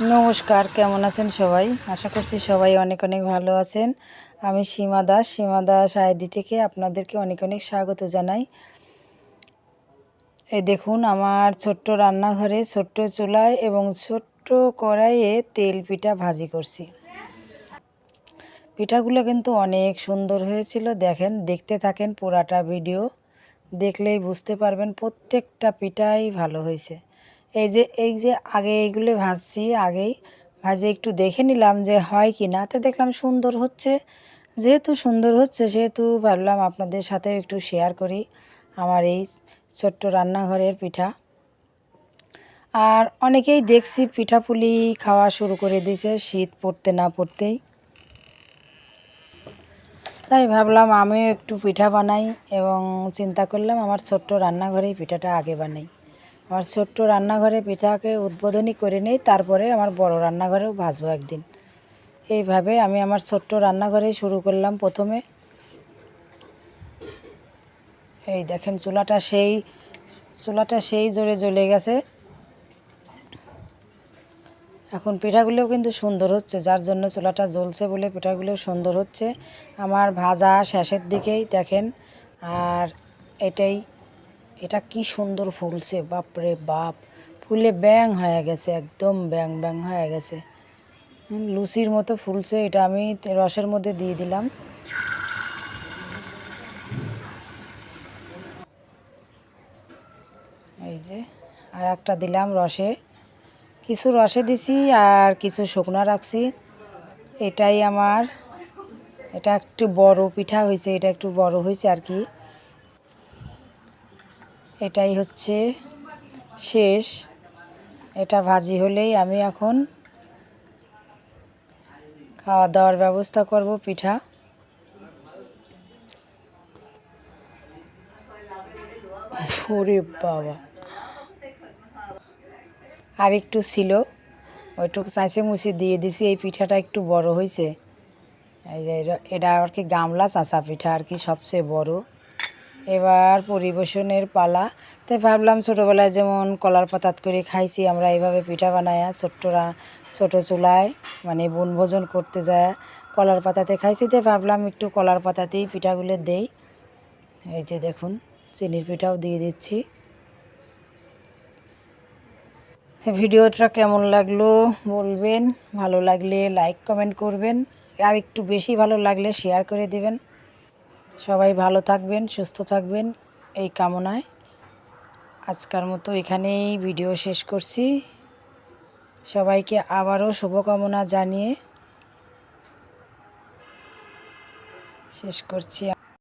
নমস্কার, কেমন আছেন সবাই? আশা করছি সবাই অনেক অনেক ভালো আছেন। আমি সীমা দাস সীমা দাস আইডি থেকে আপনাদেরকে অনেক অনেক স্বাগত জানাই। এই দেখুন, আমার ছোট্ট রান্নাঘরে, ছোট্ট চুলায় এবং ছোট্ট কড়াইয়ে তেল পিঠা ভাজি করছি। পিঠাগুলো কিন্তু অনেক সুন্দর হয়েছিল। দেখেন, দেখতে থাকেন পুরাটা ভিডিও। দেখলেই বুঝতে পারবেন প্রত্যেকটা পিঠাই ভালো হয়েছে। এই যে এই যে আগে এইগুলো ভাজছি, আগেই ভাজে একটু দেখে নিলাম যে হয় কি না। তো দেখলাম সুন্দর হচ্ছে। যেহেতু সুন্দর হচ্ছে, সেহেতু ভাবলাম আপনাদের সাথে একটু শেয়ার করি আমার এই ছোট্ট রান্নাঘরের পিঠা। আর অনেকেই দেখছি পিঠাপুলি খাওয়া শুরু করে দিয়েছে, শীত পড়তে না পড়তেই। তাই ভাবলাম আমিও একটু পিঠা বানাই এবং চিন্তা করলাম আমার ছোট্ট রান্নাঘরেই পিঠাটা আগে বানাই। আমার ছোট্ট রান্নাঘরে পিঠাকে উদ্বোধনী করে নেই, তারপরে আমার বড় রান্নাঘরেও ভাজবো একদিন। এইভাবে আমি আমার ছোট্ট রান্নাঘরেই শুরু করলাম প্রথমে। এই দেখেন চুলাটা সেই চুলাটা সেই জোরে জ্বলে গেছে। এখন পিঠাগুলোও কিন্তু সুন্দর হচ্ছে, যার জন্য চুলাটা জ্বলছে বলে পিঠাগুলোও সুন্দর হচ্ছে। আমার ভাজা শেষের দিকেই দেখেন, আর এটাই এটা কি সুন্দর ফুলছে, বাপরে বাপ। ফুলে ব্যাং হয়ে গেছে, একদম ব্যাং ব্যাং হয়ে গেছে। লুচির মতো ফুলছে, এটা আমি রসের মধ্যে দিয়ে দিলাম। এই যে, আর একটা দিলাম রসে। কিছু রসে দিছি আর কিছু শুকনো রাখছি। এটাই আমার, এটা একটু বড় পিঠা হয়েছে, এটা একটু বড় হয়েছে আর কি। এটাই হচ্ছে শেষ। এটা ভাজি হলেই আমি এখন খাওয়া দাওয়ার ব্যবস্থা করব পিঠা। ওরে বাবা। আর একটু ছিল, ওইটুকু চাইছে মুছে দিয়ে দিছি, এই পিঠাটা একটু বড় হয়েছে এটা আর কি গামলা চাঁচা পিঠা, আর কি সবচেয়ে বড়। এবার পরিবেশনের পালা। তাই ভাবলাম ছোটোবেলায় যেমন কলার পাতাত করে খাইছি, আমরা এইভাবে পিঠা বানায়া ছোট্টরা ছোটো চুলায় মানে বনভোজন করতে যায়, কলার পাতাতে খাইছি। তাই ভাবলাম একটু কলার পাতাতেই পিঠাগুলো দেই। এই যে দেখুন, চিনির পিঠাও দিয়ে দিচ্ছি। ভিডিওটা কেমন লাগল বলবেন, ভালো লাগলে লাইক কমেন্ট করবেন, আর একটু বেশি ভালো লাগলে শেয়ার করে দিবেন। সবাই ভালো থাকবেন, সুস্থ থাকবেন, এই কামনায়। আজকার মতো এখানেই ভিডিও শেষ করছি। সবাইকে আবারও শুভকামনা জানিয়ে শেষ করছি।